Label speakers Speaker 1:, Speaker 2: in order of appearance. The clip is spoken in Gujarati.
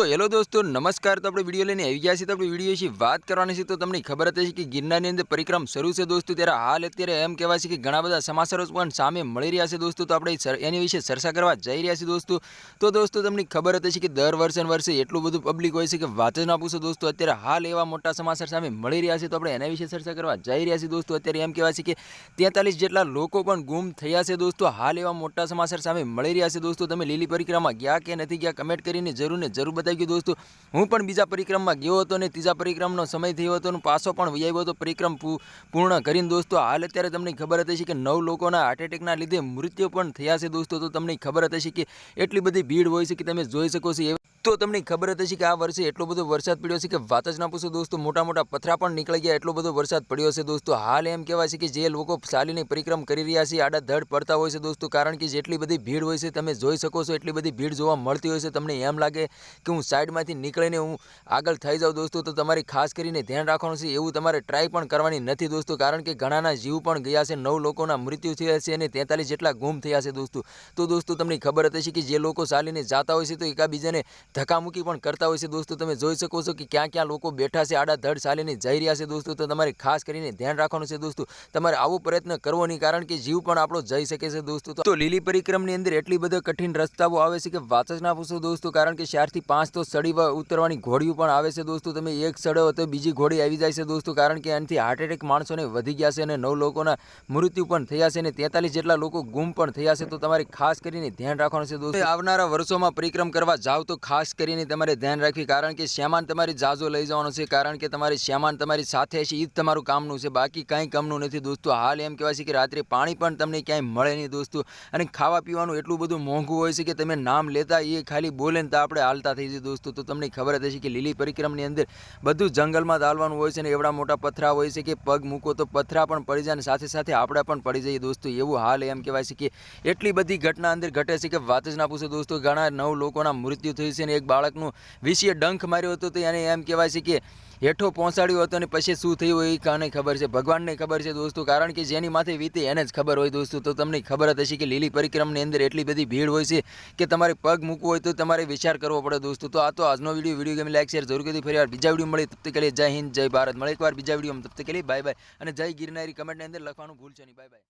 Speaker 1: તો હેલો દોસ્તો, નમસ્કાર. તો આપણે વીડિયો લઈને આવી ગયા છીએ. તો આપણે વીડિયો વિશે વાત કરવાની છે. તો તમને ખબર હતી કે ગિરનારની અંદર પરિક્રમ શરૂ છે દોસ્તો. ત્યારે હાલ અત્યારે એમ કહેવાય છે કે ઘણા બધા સમાચારો પણ સામે મળી રહ્યા છે દોસ્તો. તો આપણે એની વિશે ચર્ચા કરવા જઈ રહ્યા છીએ દોસ્તો. તો દોસ્તો, તમને ખબર હતી કે દર વર્ષે વર્ષે એટલું બધું પબ્લિક હોય છે કે વાત જ ના પૂછો દોસ્તો. અત્યારે હાલ એવા મોટા સમાચાર સામે મળી રહ્યા છે. તો આપણે એના વિશે ચર્ચા કરવા જઈ રહ્યા છીએ દોસ્તો. અત્યારે એમ કહેવાય છે કે તેતાલીસ જેટલા લોકો પણ ગુમ થયા છે દોસ્તો. હાલ એવા મોટા સમાચાર સામે મળી રહ્યા છે દોસ્તો. તમે લીલી પરિક્રમા ગયા કે નથી ગયા કમેન્ટ કરીને જરૂર ને જરૂર બતાવી ગયો દોસ્તો, હું પણ બીજા પરિક્રમમાં ગયો હતો ને ત્રીજા પરિક્રમનો સમય થયો હતો પાછો પણ આવ્યો હતો. પરિક્રમ પૂર્ણ કરીને દોસ્તો, હાલ અત્યારે તમને ખબર હતી કે નવ લોકોના હાર્ટ એટેકના લીધે મૃત્યુ પણ થયા છે દોસ્તો. તો તમને ખબર હતી કે એટલી બધી ભીડ હોય છે કે તમે જોઈ શકો છો. તો તમને ખબર હતી કે આ વર્ષે એટલો બધો વરસાદ પડ્યો છે કે વાત જ ના પૂછો દોસ્તો મોટા મોટા પથરા પણ નીકળી ગયા એટલો બધો વરસાદ પડ્યો છે દોસ્તો. હાલ એમ કહેવાય છે કે જે લોકો ચાલીને પરિક્રમ કરી રહ્યા છે, આડા ધડ પડતા હોય છે દોસ્તો, કારણ કે જેટલી બધી ભીડ હોય છે તમે જોઈ શકો છો, એટલી બધી ભીડ જોવા મળતી હોય છે. તમને એમ લાગે કે હું સાઈડમાંથી નીકળીને હું આગળ થઈ જાઉં દોસ્તો, તો તમારે ખાસ કરીને ધ્યાન રાખવાનું છે, એવું તમારે ટ્રાય પણ કરવાની નથી દોસ્તો, કારણ કે ઘણાના જીવ પણ ગયા છે, નવ લોકોના મૃત્યુ થયા છે અને તેતાલીસ જેટલા ગુમ થયા છે દોસ્તો. તો દોસ્તો, તમને ખબર હતી કે જે લોકો ચાલીને જાતા હોય છે તો એકાબીજાને ધક્કામુક્કી પણ કરતા હોય છે દોસ્તો. તમે જોઈ શકો છો કે ક્યાં ક્યાં લોકો બેઠા છે, આડા ધડ ચાલીને જઈ રહ્યા છે દોસ્તો. તો તમારે ખાસ કરીને ધ્યાન રાખવાનું છે દોસ્તો. તમારે આવો પ્રયત્ન કરવો નહીં, કારણ કે જીવ પણ આપણો જઈ શકે છે દોસ્તો. તો લીલી પરિક્રમની અંદર એટલી બધા કઠિન રસ્તાઓ આવે છે કે વાત ના પૂછો દોસ્તો, કારણ કે ચારથી પાંચ તો સડી ઉતરવાની ઘોડીઓ પણ આવે છે દોસ્તો. તમે એક સડો તો બીજી ઘોડી આવી જાય છે દોસ્તો, કારણ કે એનાથી હાર્ટ એટેક માણસોને વધી ગયા છે અને નવ લોકોના મૃત્યુ પણ થયા છે અને તેતાલીસ જેટલા લોકો ગુમ પણ થયા છે. તો તમારે ખાસ કરીને ધ્યાન રાખવાનું છે દોસ્તો. આવનારા વર્ષોમાં પરિક્રમ કરવા જાવ તો ખાસ કરીને તમારે ધ્યાન રાખવી, કારણ કે સામાન તમારી જાજો લઈ જવાનો છે, કારણ કે તમારી સામાન તમારી સાથે છે એ જ તમારું કામનું છે, બાકી કાંઈ કામનું નથી દોસ્તો. હાલ એમ કહેવાય છે કે રાત્રે પાણી પણ તમને ક્યાંય મળે નહીં દોસ્તો. અને ખાવા પીવાનું એટલું બધું મોંઘું હોય છે કે તમે નામ લેતા એ ખાલી બોલે તો આપણે હાલતા થઈ જઈએ દોસ્તો. તો તમને ખબર જ હશે કે લીલી પરિક્રમની અંદર બધું જંગલમાં ચાલવાનું હોય છે ને એવડા મોટા પથરા હોય છે કે પગ મૂકો તો પથરા પણ પડી જાય અને સાથે સાથે આપણે પણ પડી જઈએ દોસ્તો. એવું હાલ એમ કહેવાય છે કે એટલી બધી ઘટના અંદર ઘટે છે કે વાત જ ના પૂછો દોસ્તો. ઘણા નવ લોકોના મૃત્યુ થયું છે ને એક બાળકનું વિષીએ ડંખ માર્યો હતો તો એને એમ કહેવાય છે કે હેઠો પહોંચાડ્યો હતો અને પછી શું થયું એ કાને ખબર છે. ભગવાનને ખબર છે દોસ્તો, કારણ કે જેની માથે વીતે એને જ ખબર હોય દોસ્તો. તો તમને ખબર જ હશે કે લીલી પરિક્રમની અંદર એટલી બધી ભીડ હોય છે કે તમારે પગ મૂકવો હોય તો તમારે વિચાર કરવો પડે દોસ્તો. તો આ તો આજનો વીડિયો વીડિયો ગમે લાઈક શેર જરૂર કરી ફરી વાર બીજા વીડિયો મળે, તબ તક જય હિન્દ, જય ભારત. મળે એકવાર બીજા વીડિયો તબ તક બાય બાય અને જય ગિરનારી કમેન્ટની અંદર લખવાનું ભૂલશો નહીં. Bye bye